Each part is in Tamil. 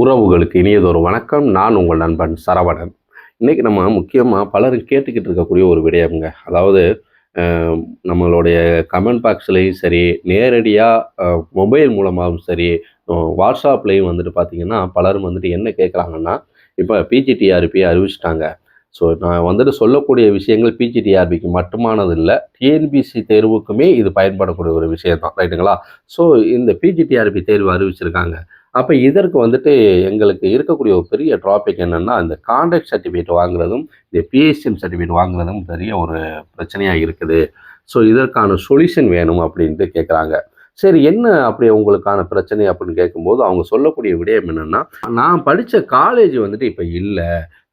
உறவுகளுக்கு இனியதொரு வணக்கம். நான் உங்கள் நண்பன் சரவணன். இன்றைக்கி நம்ம முக்கியமாக பலரும் கேட்டுக்கிட்டு இருக்கக்கூடிய ஒரு விடயம்ங்க. அதாவது நம்மளுடைய கமெண்ட் பாக்ஸ்லேயும் சரி நேரடியாக மொபைல் மூலமாகவும் சரி வாட்ஸ்அப்லேயும் வந்துட்டு பார்த்திங்கன்னா பலரும் வந்துட்டு என்ன கேட்குறாங்கன்னா இப்போ பிஜிடிஆர்பி அறிவிச்சிட்டாங்க. ஸோ நான் வந்துட்டு சொல்லக்கூடிய விஷயங்கள் பிஜிடிஆர்பிக்கு மட்டுமானது இல்லை டிஎன்பிசி தேர்வுக்குமே இது பயன்படக்கூடிய ஒரு விஷயம் தான் ரைட்டுங்களா ஸோ இந்த பிஜிடிஆர்பி தேர்வு அறிவிச்சிருக்காங்க. அப்போ இதற்கு வந்துட்டு எங்களுக்கு இருக்கக்கூடிய ஒரு பெரிய ட்ராபிக் என்னென்னா இந்த கான்டாக்ட் சர்டிஃபிகேட் வாங்குறதும் இந்த பிஎஸ்எம் சர்டிஃபிகேட் வாங்குறதும் பெரிய ஒரு பிரச்சனையாக இருக்குது. ஸோ இதற்கான சொல்யூஷன் வேணும் அப்படின்ட்டு கேட்குறாங்க சரி என்ன அப்படி உங்களுக்கான பிரச்சனை அப்படின்னு கேட்கும்போது அவங்க சொல்லக்கூடிய விடயம் என்னென்னா நான் படித்த காலேஜ் வந்துட்டு இப்போ இல்லை.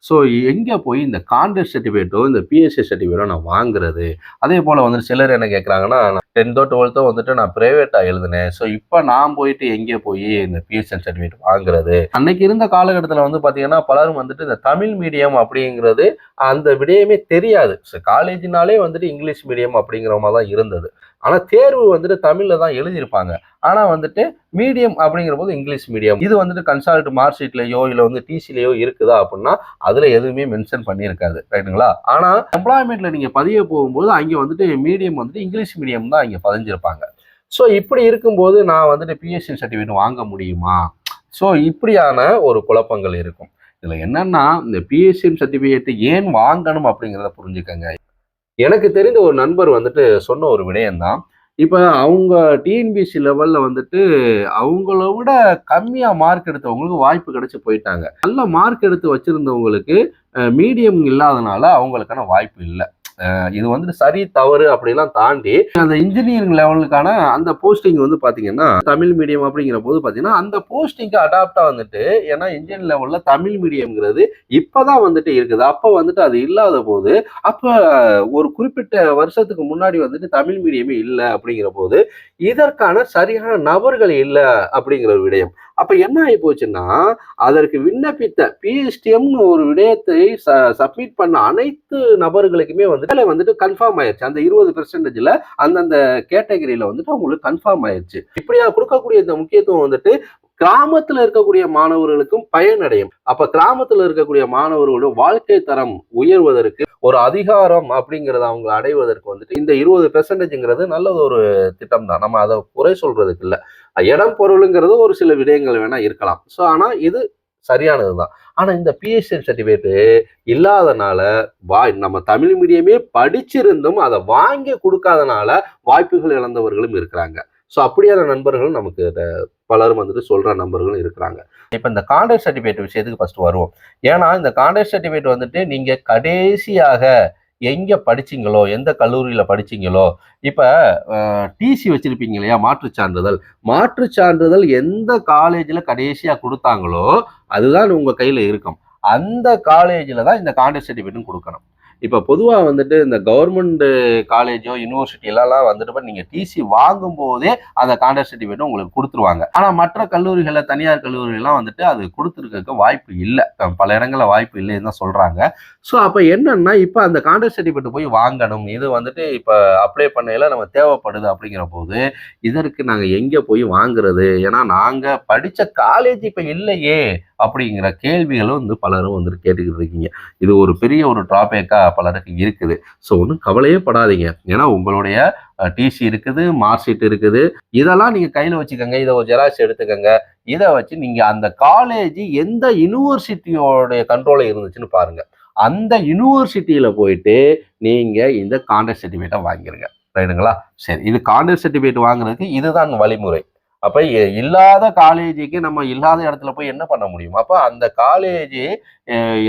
ஸோ எங்கே போய் இந்த கான்டாக்ட் சர்டிஃபிகேட்டோ இந்த பிஎஸ்சி சர்டிஃபிகேட்டோ நான் வாங்குறது? அதே போல் வந்துட்டு சிலர் என்ன கேட்குறாங்கன்னா டென்த்தோ டுவெல்த்தோ வந்துட்டு நான் ப்ரைவேட்டாக எழுதினேன். ஸோ இப்போ நான் போயிட்டு எங்கே போய் இந்த பிஎஸ்என் சர்டிஃபிகேட் வாங்குறது? அன்னைக்கு இருந்த காலகட்டத்தில் வந்து பார்த்தீங்கன்னா பலரும் வந்துட்டு இந்த தமிழ் மீடியம் அப்படிங்கிறது அந்த விடயமே தெரியாது. ஸோ காலேஜினாலே வந்துட்டு இங்கிலீஷ் மீடியம் அப்படிங்கிற மாதிரி தான் இருந்தது. ஆனால் தேர்வு வந்துட்டு தமிழில் தான் எழுதியிருப்பாங்க. ஆனால் வந்துட்டு மீடியம் அப்படிங்கிற போது இங்கிலீஷ் மீடியம். இது வந்துட்டு கன்சால்ட் மார்க் ஷீட்லையோ இல்லை வந்து டிசிலையோ இருக்குதா அப்படின்னா அதில் எதுவுமே மென்ஷன் பண்ணியிருக்காது. ரைட்டுங்களா ஆனால் எம்ப்ளாய்மெண்ட்டில் நீங்கள் பதிய போகும்போது அங்கே வந்துட்டு மீடியம் வந்துட்டு இங்கிலீஷ் மீடியம் தான் இங்கே பதிஞ்சிருப்பாங்க. ஸோ இப்படி இருக்கும்போது நான் வந்துட்டு பிஎஸ்சி சர்டிஃபிகேட் வாங்க முடியுமா? ஸோ இப்படியான ஒரு குழப்பங்கள் இருக்கும். இதில் என்னென்னா இந்த பிஎஸ்சிஎம் சர்டிஃபிகேட்டு ஏன் வாங்கணும் அப்படிங்கிறத புரிஞ்சுக்கங்க. எனக்கு தெரிந்த ஒரு நண்பர் வந்துட்டு சொன்ன ஒரு விடயம்தான். இப்போ அவங்க டிஎன்பிசி லெவலில் வந்துட்டு அவங்கள விட கம்மியாக மார்க் எடுத்தவங்களுக்கு வாய்ப்பு கிடைச்சி போயிட்டாங்க. நல்ல மார்க் எடுத்து வச்சுருந்தவங்களுக்கு மீடியம் இல்லாதனால அவங்களுக்கான வாய்ப்பு இல்லை. இது வந்துட்டு சரி தவறு அப்படிலாம் தாண்டி அந்த இன்ஜினியரிங் லெவலுக்கான அந்த போஸ்டிங் வந்து பாத்தீங்கன்னா தமிழ் மீடியம் அப்படிங்கிற போது பாத்தீங்கன்னா அந்த போஸ்டிங்க்கு அடாப்டா வந்துட்டு ஏன்னா இன்ஜினியரிங் லெவல்ல தமிழ் மீடியம்ங்கிறது இப்பதான் வந்துட்டு இருக்குது. அப்ப வந்துட்டு அது இல்லாத போது அப்ப ஒரு குறிப்பிட்ட வருஷத்துக்கு முன்னாடி வந்துட்டு தமிழ் மீடியமே இல்லை அப்படிங்கிற போது இதற்கான சரியான நபர்கள் இல்லை அப்படிங்கிற ஒரு விடயம். அப்ப என்ன ஆகி போச்சுன்னா அதற்கு விண்ணப்பித்த பிஎஸ்டிஎம்னு ஒரு விடயத்தை சப்மிட் பண்ண அனைத்து நபர்களுக்குமே வந்து வேலை வந்துட்டு கன்ஃபார்ம் ஆயிருச்சு. அந்த இருபது பெர்சன்டேஜ்ல அந்தந்த கேட்டகரியில வந்துட்டு அவங்களுக்கு கன்ஃபார்ம் ஆயிருச்சு. இப்படியா கொடுக்கக்கூடிய இந்த முக்கியத்துவம் வந்துட்டு கிராமத்துல இருக்கக்கூடிய மாணவர்களுக்கும் பயனடையும். அப்ப கிராமத்துல இருக்கக்கூடிய மாணவர்களோட வாழ்க்கை தரம் உயர்வதற்கு ஒரு அதிகாரம் அப்படிங்கறத அவங்க அடைவதற்கு வந்துட்டு இந்த இருபது பெர்சன்டேஜ்ங்கிறது நல்லது ஒரு திட்டம் தான் நம்ம அதை குறை சொல்றதுக்கு இல்ல. இடம் பொருளுங்கிறது ஒரு சில விடயங்கள் வேணா இருக்கலாம். ஸோ ஆனா இது சரியானது தான் ஆனா இந்த பிஎஸ்என் சர்டிஃபிகேட்டு இல்லாதனால வா நம்ம தமிழ் மீடியமே படிச்சிருந்தும் அதை வாங்கி கொடுக்காதனால வாய்ப்புகள் இழந்தவர்களும் இருக்கிறாங்க. ஸோ அப்படியான நண்பர்களும் நமக்கு பலரும் வந்துட்டு சொல்ற நம்பர்களும் இருக்கிறாங்க. இப்போ இந்த கான்டாக்ட் சர்டிஃபிகேட் விஷயத்துக்கு ஃபர்ஸ்ட் வருவோம். ஏன்னா இந்த கான்டாக்ட் சர்டிஃபிகேட் வந்துட்டு நீங்க கடைசியாக எங்க படிச்சீங்களோ எந்த கல்லூரியில படிச்சீங்களோ இப்ப டிசி வச்சிருப்பீங்க இல்லையா மாற்றுச் சான்றிதழ். மாற்றுச் சான்றிதழ் எந்த காலேஜ்ல கடைசியா கொடுத்தாங்களோ அதுதான் உங்க கையில இருக்கும். அந்த காலேஜில் தான் இந்த கான்டாக்ட் சர்டிஃபிகேட்டும் கொடுக்கணும். இப்போ பொதுவாக வந்துட்டு இந்த கவர்மெண்ட் காலேஜோ யூனிவர்சிட்டிலலாம் வந்துட்டு நீங்கள் டிசி வாங்கும் போதே அந்த கான்டாக்ட் சர்டிஃபிகேட் உங்களுக்கு கொடுத்துருவாங்க. ஆனால் மற்ற கல்லூரிகளில் தனியார் கல்லூரிகள்லாம் வந்துட்டு அது கொடுத்துருக்க வாய்ப்பு இல்லை. பல இடங்களில் வாய்ப்பு இல்லைன்னு தான் சொல்கிறாங்க ஸோ அப்போ என்னன்னா இப்போ அந்த கான்டாக்ட் சர்டிஃபிகேட் போய் வாங்கணும். இது வந்துட்டு இப்போ அப்ளை பண்ணையில் நம்ம தேவைப்படுது அப்படிங்கிற போது இதற்கு நாங்கள் எங்கே போய் வாங்குறது? ஏன்னா நாங்கள் படித்த காலேஜ் இப்போ இல்லையே அப்படிங்கிற கேள்விகளும் வந்து பலரும் வந்துட்டு கேட்டுக்கிட்டு இருக்கீங்க. இது ஒரு பெரிய ஒரு ட்ராபேக்காக பலருக்கு இருக்குது. ஸோ ஒன்றும் கவலையே படாதீங்க. ஏன்னா உங்களுடைய டிசி இருக்குது மார்க் ஷீட் இருக்குது. இதெல்லாம் நீங்கள் கையில் வச்சுக்கோங்க. இதை ஒரு ஜெராக்ஸ் எடுத்துக்கோங்க. இதை வச்சு நீங்கள் அந்த காலேஜ் எந்த யூனிவர்சிட்டியோடைய கண்ட்ரோலில் இருந்துச்சுன்னு பாருங்க. அந்த யூனிவர்சிட்டியில் போயிட்டு நீங்கள் இந்த கான்டாக்ட் சர்டிஃபிகேட்டை வாங்கிருங்க. ரைட்டுங்களா? சரி. இது கான்டாக்ட் சர்டிஃபிகேட் வாங்குறதுக்கு இதுதான் வழிமுறை. அப்போ இல்லாத காலேஜுக்கு நம்ம இல்லாத இடத்துல போய் என்ன பண்ண முடியும்? அப்போ அந்த காலேஜ்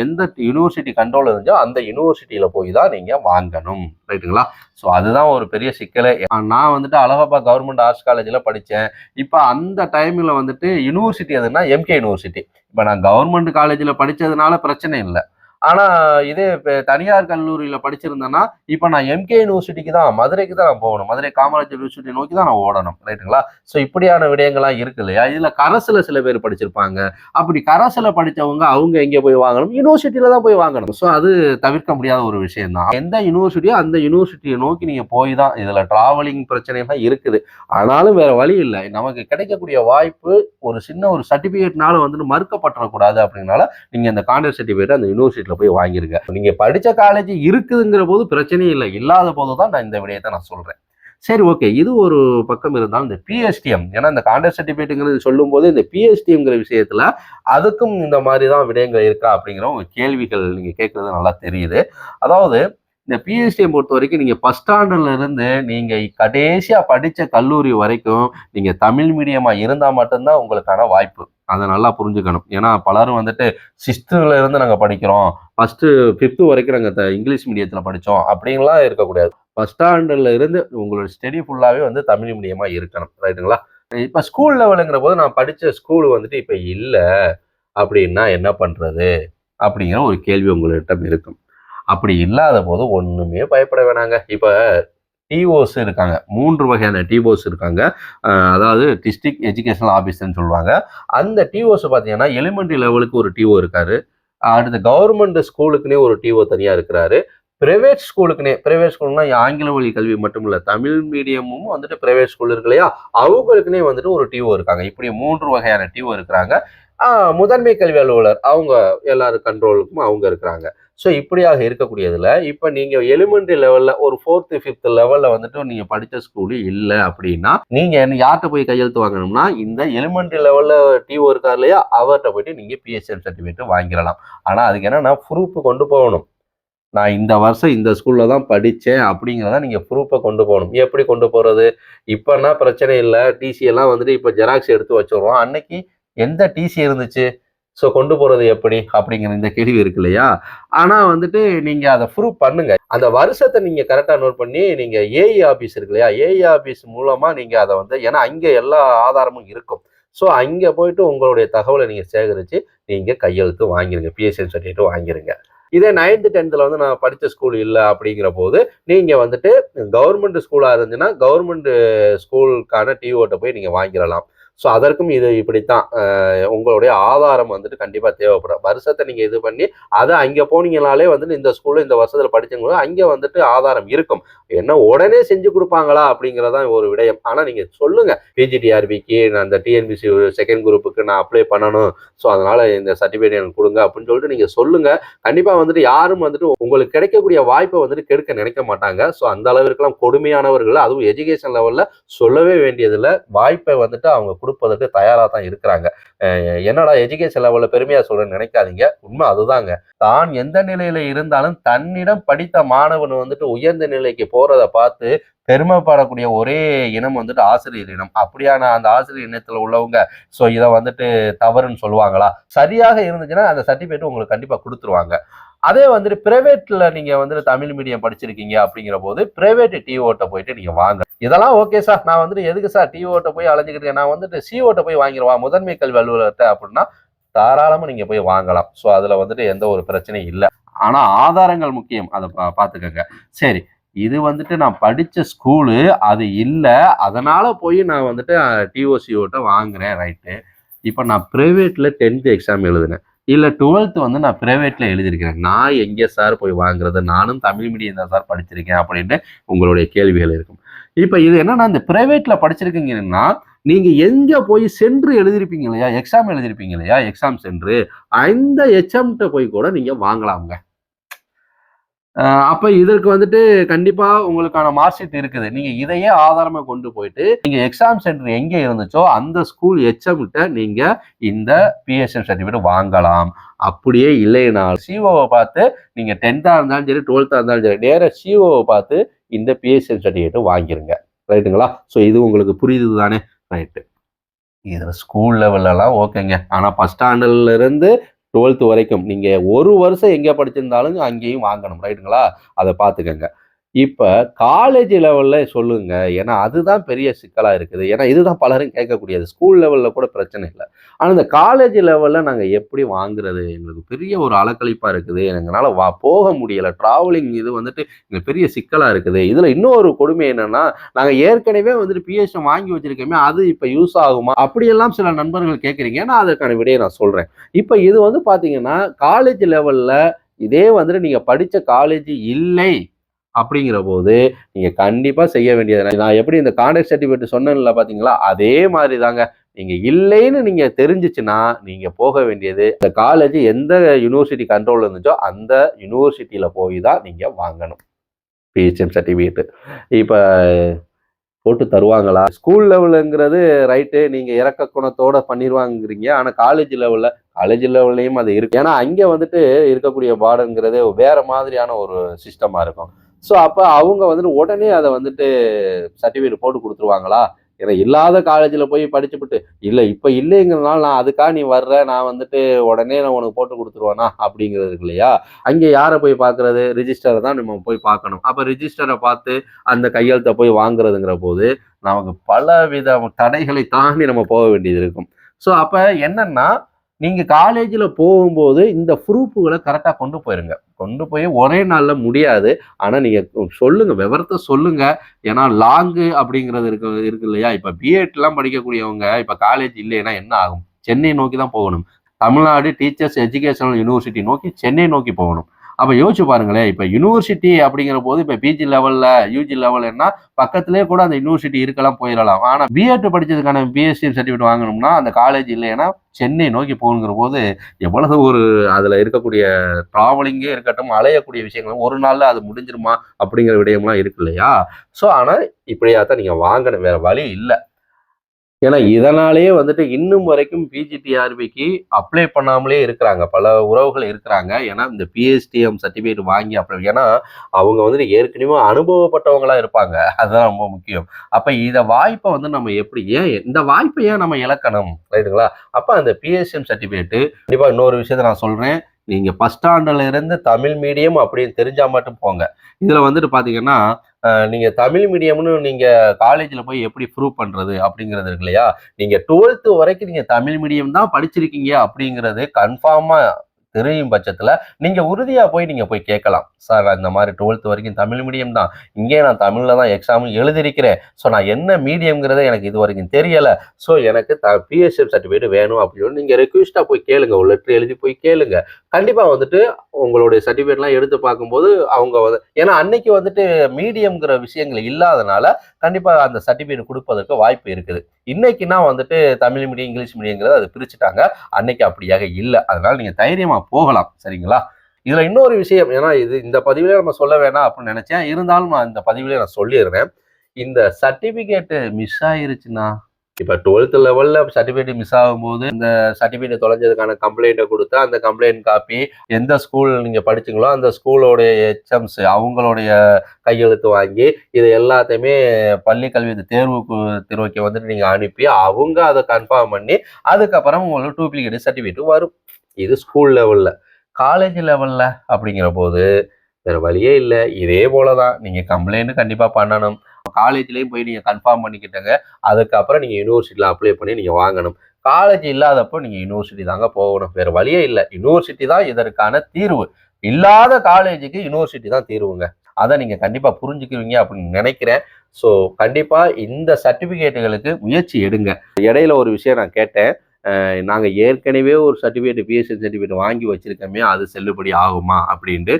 எந்த யூனிவர்சிட்டி கண்ட்ரோல் இருந்துச்சோ அந்த யூனிவர்சிட்டியில் போய் தான் நீங்கள் வாங்கணும். ரைட்டுங்களா ஸோ அதுதான் ஒரு பெரிய சிக்கலை. நான் வந்துட்டு அழகப்பா கவர்மெண்ட் ஆர்ட்ஸ் காலேஜில் படித்தேன் இப்போ அந்த டைமில் வந்துட்டு யூனிவர்சிட்டி எதுனா எம்கே யூனிவர்சிட்டி இப்போ நான் கவர்மெண்ட் காலேஜில் படித்ததுனால பிரச்சனை இல்லை. ஆனா இதே தனியார் கல்லூரியில படிச்சிருந்தேன்னா இப்ப நான் எம்கே யூனிவர்சிட்டிக்கு தான் மதுரைக்கு தான் நான் போகணும். மதுரை காமராஜர் யூனிவர்சிட்டி நோக்கி தான் நான் ஓடணும். ரைட்டுங்களா ஸோ இப்படியான விடயங்கள்லாம் இருக்கு இல்லையா? இதுல கரசுல சில பேர் படிச்சிருப்பாங்க. அப்படி கரசுல படிச்சவங்க அவங்க எங்க போய் வாங்கணும்? யூனிவர்சிட்டியில தான் போய் வாங்கணும். ஸோ அது தவிர்க்க முடியாத ஒரு விஷயம் தான் எந்த யூனிவர்சிட்டியோ அந்த யூனிவர்சிட்டியை நோக்கி நீங்க போய் தான் இதுல டிராவலிங் பிரச்சனைலாம் இருக்குது. ஆனாலும் வேற வழி இல்லை. நமக்கு கிடைக்கக்கூடிய வாய்ப்பு ஒரு சின்ன ஒரு சர்டிபிகேட்னால வந்துட்டு மறுக்கப்பட்டுறக்கூடாது அப்படின்னால நீங்க அந்த கான்ட்ராக்ட் சர்டிபிகேட் அந்த யூனிவர்சிட்டியில போய் வாங்கிருங்க நீங்க படிச்ச காலேஜ் இருக்குதுங்கிற போது பிரச்சனையும் இல்லை. இல்லாத போது தான் நான் இந்த விடயத்தை நான் சொல்றேன். சரி ஓகே இது ஒரு பக்கம் இருந்தாலும் இந்த பிஎஸ்டிஎம் ஏன்னா இந்த கான்ட்ராக்ட் சர்டிஃபிகேட்டுங்கிறது சொல்லும்போது இந்த பிஎஸ்டிஎம்ங்கிற விஷயத்துல அதுக்கும் இந்த மாதிரி தான் விடயங்கள் இருக்கா அப்படிங்கிற உங்க கேள்விகள் நீங்க கேட்கறது நல்லா தெரியுது. அதாவது இந்த பிஎஸ்டிஎம் பொறுத்த வரைக்கும் நீங்க ஃபஸ்ட் ஸ்டாண்டர்ட்ல இருந்து நீங்க கடைசியா படிச்ச கல்லூரி வரைக்கும் நீங்க தமிழ் மீடியமா இருந்தா மட்டும்தான் உங்களுக்கான வாய்ப்பு. அதை நல்லா புரிஞ்சுக்கணும். ஏன்னா பலரும் வந்துட்டு சிக்ஸ்த்துல இருந்து நாங்கள் படிக்கிறோம். ஃபர்ஸ்ட் ஃபிஃப்த்து வரைக்கும் நாங்கள் இங்கிலீஷ் மீடியத்தில் படித்தோம் அப்படின்லாம் இருக்கக்கூடாது. ஃபஸ்ட் ஸ்டாண்டர்ட்ல இருந்து உங்களோட ஸ்டடி ஃபுல்லாகவே வந்து தமிழ் மீடியமாக இருக்கணும். ரைட்டுங்களா இப்போ ஸ்கூல் லெவலுங்கிற போது நான் படித்த ஸ்கூல் வந்துட்டு இப்போ இல்லை. அப்படின்னா என்ன பண்ணுறது அப்படிங்கிற ஒரு கேள்வி உங்கள்கிட்ட இருக்கும். அப்படி இல்லாத போது ஒன்றுமே பயப்பட வேணாங்க. இப்போ டிஓஸ் இருக்காங்க. மூன்று வகையான டிஓஸ் இருக்காங்க. அதாவது டிஸ்ட்ரிக்ட் எஜுகேஷனல் ஆஃபீஸர்னு சொல்லுவாங்க. அந்த டிஓஸ் பார்த்தீங்கன்னா எலிமெண்ட்ரி லெவலுக்கு ஒரு டிஓ இருக்காரு. அடுத்து கவர்மெண்ட் ஸ்கூலுக்குனே ஒரு டிஓ தனியாக இருக்கிறாரு. பிரைவேட் ஸ்கூலுக்குனே பிரைவேட் ஸ்கூல்னா ஆங்கில வழி கல்வி மட்டும் இல்லை தமிழ் மீடியமும் வந்துட்டு பிரைவேட் ஸ்கூல் இருக்கு இல்லையா? அவங்களுக்குனே வந்துட்டு ஒரு டிஓ இருக்காங்க. இப்படி மூன்று வகையான டிஓ இருக்கிறாங்க. முதன்மை கல்வி அலுவலர் அவங்க எல்லாரும் கண்ட்ரோலுக்கும் அவங்க இருக்கிறாங்க. ஸோ இப்படியாக இருக்கக்கூடியதில் இப்போ நீங்கள் எலிமெண்ட்ரி லெவலில் ஒரு ஃபோர்த்து ஃபிஃப்த் லெவலில் வந்துட்டு நீங்கள் படித்த ஸ்கூலு இல்லை அப்படின்னா நீங்கள் என்ன யார்கிட்ட போய் கையெழுத்து வாங்கணும்னா இந்த எலிமெண்ட்ரி லெவலில் டிஓ இருக்கார் இல்லையா அவர்கிட்ட போயிட்டு நீங்கள் பிஎஸ்எல் சர்டிஃபிகேட் வாங்கிடலாம். ஆனால் அதுக்கு என்னன்னா ப்ரூஃப் கொண்டு போகணும். நான் இந்த வருஷம் இந்த ஸ்கூலில் தான் படித்தேன் அப்படிங்கிறத நீங்கள் ப்ரூஃபை கொண்டு போகணும். எப்படி கொண்டு போகிறது இப்போனா பிரச்சனை இல்லை. டிசி எல்லாம் வந்துட்டு இப்போ ஜெராக்ஸ் எடுத்து வச்சிடுறோம். அன்னைக்கு எந்த டிசி இருந்துச்சு? ஸோ கொண்டு போகிறது எப்படி அப்படிங்கிற இந்த கேள்வி இருக்கு இல்லையா? ஆனால் வந்துட்டு நீங்கள் அதை ப்ரூவ் பண்ணுங்க. அந்த வருஷத்தை நீங்கள் கரெக்டாக நோட் பண்ணி நீங்கள் ஏஇ ஆஃபீஸ் இருக்கு இல்லையா? ஏஇ ஆஃபீஸ் மூலமாக நீங்கள் அதை வந்து ஏன்னா அங்கே எல்லா ஆதாரமும் இருக்கும். ஸோ அங்கே போயிட்டு உங்களுடைய தகவலை நீங்கள் சேகரித்து நீங்கள் கையெழுத்து வாங்கிருங்க. BSN certificate வாங்கிருங்க. இதே நைன்த்து டென்த்தில் வந்து நான் படித்த ஸ்கூல் இல்லை அப்படிங்கிற போது நீங்கள் வந்துட்டு கவர்மெண்ட் ஸ்கூலாக இருந்துச்சுன்னா கவர்மெண்ட் ஸ்கூலுக்கான டிஓட்டை போய் நீங்கள் வாங்கிடலாம் ஸோ அதற்கும் இது இப்படித்தான். உங்களுடைய ஆதாரம் வந்துட்டு கண்டிப்பாக தேவைப்படும். வருஷத்தை நீங்கள் இது பண்ணி அதை அங்கே போனீங்கனாலே வந்துட்டு இந்த ஸ்கூலில் இந்த வருஷத்தில் படித்தவங்களும் அங்கே வந்துட்டு ஆதாரம் இருக்கும். என்ன உடனே செஞ்சு கொடுப்பாங்களா அப்படிங்கிறதான் ஒரு விடயம். ஆனால் நீங்கள் சொல்லுங்கள் பிஜிடிஆர்பிக்கு நான் அந்த டிஎன்பிசி செகண்ட் குரூப்புக்கு நான் அப்ளை பண்ணணும். ஸோ அதனால் இந்த சர்டிஃபிகேட் எனக்கு கொடுங்க அப்படின்னு சொல்லிட்டு நீங்கள் சொல்லுங்கள் கண்டிப்பாக வந்துட்டு யாரும் வந்துட்டு உங்களுக்கு கிடைக்கக்கூடிய வாய்ப்பை வந்துட்டு கெடுக்க நினைக்க மாட்டாங்க. ஸோ அந்த அளவிற்கெல்லாம் கொடுமையானவர்கள் அதுவும் எஜுகேஷன் லெவலில் சொல்லவே வேண்டியதில்லை. வாய்ப்பை வந்துட்டு அவங்க கொடுப்பதற்கு தயாராக தான் இருக்கிறாங்க. என்னடா எஜுகேஷன் லெவலில் பெருமையாக சொல்கிறேன்னு நினைக்காதீங்க. உண்மை அதுதாங்க. தான் எந்த நிலையில் இருந்தாலும் தன்னிடம் படித்த மாணவன் வந்துட்டு உயர்ந்த நிலைக்கு போகிறத பார்த்து பெருமைப்படக்கூடிய ஒரே இனம் வந்துட்டு ஆசிரியர் இனம். அப்படியான அந்த ஆசிரியர் இனத்தில் உள்ளவங்க ஸோ இதை வந்துட்டு தவறுன்னு சொல்லுவாங்களா? சரியாக இருந்துச்சுன்னா அந்த சர்டிஃபிகேட் உங்களுக்கு கண்டிப்பாக கொடுத்துருவாங்க. அதே வந்துட்டு பிரைவேட்டில் நீங்கள் வந்துட்டு தமிழ் மீடியம் படிச்சிருக்கீங்க அப்படிங்கிற போது பிரைவேட் டிஓட்ட போயிட்டு நீங்கள் வாங்க. இதெல்லாம் ஓகே சார் நான் வந்துட்டு எதுக்கு சார் டிஓட்ட போய் அலைஞ்சிக்கிட்டு இருக்கேன்? நான் வந்துட்டு சிஓட்ட போய் வாங்கிடுவா? முதன்மை கல்வி அலுவலர்கிட்ட அப்படின்னா தாராளமாக நீங்கள் போய் வாங்கலாம். ஸோ அதில் வந்துட்டு எந்த ஒரு பிரச்சனையும் இல்லை. ஆனால் ஆதாரங்கள் முக்கியம். அதை பா- பார்த்துக்கோங்க சரி இது வந்துட்டு நான் படித்த ஸ்கூலு அது இல்லை. அதனால் போய் நான் வந்துட்டு டிஓசிஓட்ட வாங்குறேன் ரைட்டு இப்போ நான் ப்ரைவேட்டில் டென்த்து எக்ஸாம் எழுதினேன். இல்லை டுவெல்த்து வந்து நான் ப்ரைவேட்டில் எழுதியிருக்கிறேன். நான் எங்கே சார் போய் வாங்குறது? நானும் தமிழ் மீடியம் தான் சார் படிச்சிருக்கேன் அப்படின்ட்டு உங்களுடைய கேள்விகள் இருக்கும். இப்போ இது என்னன்னா இந்த பிரைவேட்ல படிச்சிருக்கீங்கன்னா நீங்க எங்க போய் சென்று எழுதிருப்பீங்க இல்லையா? எக்ஸாம் எழுதிருப்பீங்க இல்லையா? எக்ஸாம் சென்று அந்த HM எச்எம்கிட்ட போய் கூட நீங்க வாங்கலாம்ங்க. அப்ப இதற்கு வந்துட்டு கண்டிப்பா உங்களுக்கான மார்க் ஷீட் இருக்குது. நீங்க இதையே ஆதாரமா கொண்டு போயிட்டு நீங்க எக்ஸாம் சென்டர் எங்க இருந்துச்சோ அந்த ஸ்கூல் எச்எம் கிட்ட நீங்க இந்த பிஎஸ்என் சர்டிஃபிகேட் வாங்கலாம். அப்படியே இல்லைன்னா சிஓவை பார்த்து நீங்க டென்த்தா இருந்தாலும் சரி டுவெல்த்தா இருந்தாலும் சரி நேராக சிஓவை பார்த்து இந்த பிஎஸ்என் சர்டிஃபிகேட் வாங்கிருங்க. ரைட்டுங்களா ஸோ இது உங்களுக்கு புரியுது தானே? ரைட்டு இதில் ஸ்கூல் லெவல்லலாம் ஓகேங்க ஆனால் ஃபஸ்ட் ஸ்டாண்டர்ட்லேருந்து டுவெல்த்து வரைக்கும் நீங்கள் ஒரு வருஷம் எங்கே படிச்சிருந்தாலும் அங்கேயும் வாங்கணும் ரைட்டுங்களா அதை பார்த்துக்கங்க. இப்போ காலேஜ் லெவலில் சொல்லுங்க. ஏன்னா அதுதான் பெரிய சிக்கலாக இருக்குது. ஏன்னா இதுதான் பலரும் கேட்கக்கூடியது. ஸ்கூல் லெவலில் கூட பிரச்சனை இல்லை. ஆனால் இந்த காலேஜ் லெவலில் நாங்கள் எப்படி வாங்குறது எங்களுக்கு பெரிய ஒரு அலக்கழிப்பாக இருக்குது. எங்களால் வா போக முடியலை. ட்ராவலிங் இது வந்துட்டு எங்களுக்கு பெரிய சிக்கலாக இருக்குது. இதில் இன்னொரு கொடுமை என்னென்னா நாங்கள் ஏற்கனவே வந்துட்டு பிஎஸ்எம் வாங்கி வச்சிருக்கோமே அது இப்போ யூஸ் ஆகுமா? அப்படியெல்லாம் சில நண்பர்கள் கேட்குறீங்க. ஏன்னா அதற்கான விடையை நான் சொல்கிறேன் இப்போ இது வந்து பார்த்தீங்கன்னா காலேஜ் லெவலில் இதே வந்துட்டு நீங்கள் படித்த காலேஜ் இல்லை. அப்படிங்கிற போது நீங்கள் கண்டிப்பாக செய்ய வேண்டியது நான் எப்படி இந்த கான்டாக்ட் சர்டிஃபிகேட் சொன்னேன்ல பார்த்தீங்களா அதே மாதிரி தாங்க நீங்கள் இல்லைன்னு நீங்கள் தெரிஞ்சிச்சுன்னா நீங்கள் போக வேண்டியது. இந்த காலேஜ் எந்த யூனிவர்சிட்டி கண்ட்ரோல் இருந்துச்சோ அந்த யூனிவர்சிட்டியில் போய் தான் நீங்கள் வாங்கணும். பிஹெச்எம் சர்டிஃபிகேட்டு இப்போ போட்டு தருவாங்களா? ஸ்கூல் லெவலுங்கிறது ரைட்டு நீங்கள் இறக்க குணத்தோட பண்ணிடுவாங்கிறீங்க ஆனால் காலேஜ் லெவலில் காலேஜ் லெவல்லையும் அது இருக்கு. ஏன்னா அங்கே வந்துட்டு இருக்கக்கூடிய பாடங்கிறது வேற மாதிரியான ஒரு சிஸ்டமாக இருக்கும். ஸோ அப்போ அவங்க வந்துட்டு உடனே அதை வந்துட்டு சர்டிஃபிகேட் போட்டு கொடுத்துருவாங்களா? ஏன்னா இல்லாத காலேஜில் போய் படிச்சுவிட்டு இல்லை இப்போ இல்லைங்கிறதுனால நான் அதுக்காக நீ வர்ற நான் வந்துட்டு உடனே நான் உனக்கு போட்டு கொடுத்துருவேனா? அப்படிங்கிறது இல்லையா? அங்கே யாரை போய் பார்க்குறது? ரிஜிஸ்டரை தான் நம்ம போய் பார்க்கணும். அப்போ ரிஜிஸ்டரை பார்த்து அந்த கையெழுத்தை போய் வாங்குறதுங்கிற போது நமக்கு பல வித தடைகளை தாண்டி நம்ம போக வேண்டியது இருக்கும். ஸோ அப்போ என்னன்னா நீங்கள் காலேஜில் போகும்போது இந்த ப்ரூஃபுகளை கரெக்டாக கொண்டு போயிருங்க. கொண்டு போய் ஒரே நாளில் முடியாது. ஆனால் நீங்கள் சொல்லுங்கள் விவரத்தை சொல்லுங்கள் ஏன்னா லாங்கு அப்படிங்கிறது இருக்கு இருக்கு இல்லையா? இப்போ பிஎட்லாம் படிக்கக்கூடியவங்க இப்போ காலேஜ் இல்லைன்னா என்ன ஆகும்? சென்னை நோக்கி தான் போகணும். தமிழ்நாடு டீச்சர்ஸ் எஜுகேஷனல் யூனிவர்சிட்டி நோக்கி சென்னை நோக்கி போகணும். அப்போ யோசிச்சு பாருங்களேன் இப்போ யூனிவர்சிட்டி அப்படிங்கிற போது இப்போ பிஜி லெவலில் யூஜி லெவல்னா பக்கத்துலேயே கூட அந்த யூனிவர்சிட்டி இருக்கலாம் போயிடலாம் ஆனால் பிஎட் படித்ததுக்கான பிஎஸ்சி சர்டிஃபிகேட் வாங்கணும்னா அந்த காலேஜ் இல்லைன்னா சென்னை நோக்கி போகணுங்கிற போது எவ்வளவு ஒரு அதில் இருக்கக்கூடிய ட்ராவலிங்கே இருக்கட்டும் அலையக்கூடிய விஷயங்களும் ஒரு நாளில் அது முடிஞ்சிருமா அப்படிங்கிற விடயம்லாம் இருக்கு இல்லையா? ஸோ ஆனால் இப்படியா தான் நீங்கள் வாங்கணும். வேறு வழி இல்லை. ஏன்னா இதனாலேயே வந்துட்டு இன்னும் வரைக்கும் பிஜிடிஆர்பிக்கு அப்ளை பண்ணாமலே இருக்கிறாங்க. பல உறவுகள் இருக்கிறாங்க. ஏன்னா இந்த பிஎஸ்டிஎம் சர்டிஃபிகேட் வாங்கி அப்ளை ஏன்னா அவங்க வந்துட்டு ஏற்கனவே அனுபவப்பட்டவங்களா இருப்பாங்க. அதுதான் ரொம்ப முக்கியம். அப்போ இதை வாய்ப்பை வந்து நம்ம எப்படி ஏன் இந்த வாய்ப்பை ஏன் நம்ம இழக்கணும்? ரைட்டுங்களா? அப்போ அந்த பிஎஸ்டிஎம் சர்டிஃபிகேட்டு கண்டிப்பாக இன்னொரு விஷயத்த நான் சொல்கிறேன் நீங்கள் ஃபஸ்ட் ஸ்டாண்டர்ட்ல இருந்து தமிழ் மீடியம் அப்படின்னு தெரிஞ்சால் மட்டும் போங்க. இதில் வந்துட்டு பார்த்தீங்கன்னா நீங்க தமிழ் மீடியம்னு நீங்க காலேஜ்ல போய் எப்படி ப்ரூவ் பண்றது அப்படிங்கிறது இருக்கு இல்லையா? நீங்க டுவெல்த்து வரைக்கும் நீங்க தமிழ் மீடியம் தான் படிச்சிருக்கீங்க அப்படிங்கிறது கன்ஃபார்மா தெரியும் பட்சத்தில் நீங்கள் உறுதியாக போய் நீங்கள் போய் கேட்கலாம். சார் இந்த மாதிரி டுவெல்த் வரைக்கும் தமிழ் மீடியம் தான். இங்கே நான் தமிழில் தான் எக்ஸாமும் எழுதியிருக்கிறேன். ஸோ நான் என்ன மீடியம்ங்கிறத எனக்கு இது வரைக்கும் தெரியலை. ஸோ எனக்கு த பிஎஸ்எஃப் சர்டிஃபிகேட் வேணும் அப்படின்னு நீங்கள் ரெக்வஸ்ட்டாக போய் கேளுங்க. ஒரு லெட்டர் எழுதி போய் கேளுங்க. கண்டிப்பாக வந்துட்டு உங்களுடைய சர்டிஃபிகேட்லாம் எடுத்து பார்க்கும்போது அவங்க வந்து ஏன்னா அன்னைக்கு வந்துட்டு மீடியம்ங்கிற விஷயங்கள் இல்லாதனால கண்டிப்பாக அந்த சர்டிஃபிகேட் கொடுப்பதற்கு வாய்ப்பு இருக்குது. இன்னைக்குன்னா வந்துட்டு தமிழ் மீடியம் இங்கிலீஷ் மீடியங்கிறத அதை பிரிச்சுட்டாங்க. அன்னைக்கு அப்படியாக இல்லை. அதனால நீங்கள் தைரியமாக போகலாம். சரிங்களா? இதில் இன்னொரு விஷயம் ஏன்னா இது இந்த பதிவிலே நம்ம சொல்ல வேணாம் அப்படின்னு நினச்சேன். இருந்தாலும் நான் இந்த பதிவிலே நான் சொல்லிடுறேன். இந்த சர்டிஃபிகேட்டு மிஸ் ஆயிருச்சுன்னா இப்போ டுவெல்த் லெவலில் சர்டிஃபிகேட் மிஸ் ஆகும்போது இந்த சர்டிஃபிகேட் தொலைஞ்சதுக்கான கம்ப்ளைண்ட்டை கொடுத்து அந்த கம்ப்ளைண்ட் காப்பி எந்த ஸ்கூல் நீங்கள் படிச்சிங்களோ அந்த ஸ்கூலோடைய எச்எம்ஸ் அவங்களுடைய கையெழுத்து வாங்கி இது எல்லாத்தையுமே பள்ளி கல்வி தேர்வுக்கு திருவக்கி வந்துட்டு நீங்கள் அனுப்பி அவங்க அதை கன்ஃபார்ம் பண்ணி அதுக்கப்புறம் உங்களுக்கு டூப்ளிகேட் சர்டிஃபிகேட் வரும். இது ஸ்கூல் லெவலில் காலேஜ் லெவலில் அப்படிங்கிற போது வேறு வழியே இல்லை. இதே போல தான் நீங்கள் கம்ப்ளைண்ட்டு கண்டிப்பாக பண்ணணும். காலேஜ்லேயும் போய் நீங்கள் கன்ஃபார்ம் பண்ணிக்கிட்டங்க. அதுக்கப்புறம் நீங்கள் யூனிவர்சிட்டியில் அப்ளை பண்ணி நீங்கள் வாங்கணும். காலேஜ் இல்லாதப்போ நீங்கள் யூனிவர்சிட்டி தாங்க போகணும். வேறு வழியே இல்லை. யூனிவர்சிட்டி தான் இதற்கான தீர்வு. இல்லாத காலேஜுக்கு யூனிவர்சிட்டி தான் தீர்வுங்க. அதை நீங்கள் கண்டிப்பாக புரிஞ்சுக்குவீங்க அப்படின்னு நினைக்கிறேன். ஸோ கண்டிப்பாக இந்த சர்டிஃபிகேட்டுகளுக்கு முயற்சி எடுங்க. இடையில ஒரு விஷயம் நான் கேட்டேன். நாங்கள் ஏற்கனவே ஒரு சர்டிஃபிகேட் பிஎஸ்சி சர்டிஃபிகேட் வாங்கி வச்சுருக்கோமே அது செல்லுபடி ஆகுமா அப்படின்ட்டு.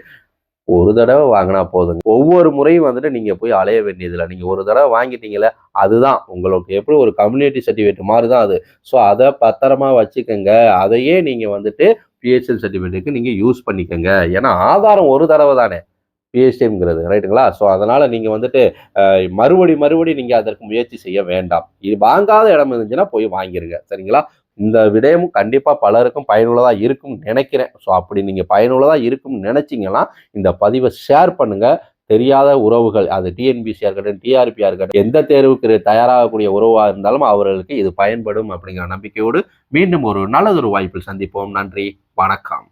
ஒரு தடவை வாங்கினா போதுங்க. ஒவ்வொரு முறையும் வந்துட்டு நீங்கள் போய் அலைய வேண்டியதில்லை. நீங்கள் ஒரு தடவை வாங்கிட்டீங்களே அதுதான் உங்களுக்கு எப்படி ஒரு கம்யூனிட்டி சர்டிஃபிகேட் மாதிரி தான் அது. ஸோ அதை பத்திரமா வச்சுக்கோங்க. அதையே நீங்கள் வந்துட்டு பிஹெச்எல் சர்டிஃபிகேட்டுக்கு நீங்கள் யூஸ் பண்ணிக்கோங்க. ஏன்னா ஆதாரம் ஒரு தடவை தானே. பிஹெச்டிங்கிறது ரைட்டுங்களா ஸோ அதனால் நீங்கள் வந்துட்டு மறுபடி மறுபடி நீங்கள் அதற்கு முயற்சி செய்ய வேண்டாம். இது வாங்காத இடம் இருந்துச்சுன்னா போய் வாங்கிருங்க. சரிங்களா? இந்த விடயமும் கண்டிப்பாக பலருக்கும் பயனுள்ளதாக இருக்கும்னு நினைக்கிறேன். ஸோ அப்படி நீங்கள் பயனுள்ளதாக இருக்கும்னு நினச்சிங்கன்னா இந்த பதிவை ஷேர் பண்ணுங்கள் தெரியாத உறவுகள் அது டிஎன்பிசியாக இருக்கட்டும் டிஆர்பியாக இருக்கட்டும் எந்த தேர்வுக்கு தயாராகக்கூடிய உறவாக இருந்தாலும் அவர்களுக்கு இது பயன்படும் அப்படிங்கிற நம்பிக்கையோடு மீண்டும் ஒரு நல்லதொரு வாய்ப்பில் சந்திப்போம். நன்றி வணக்கம்.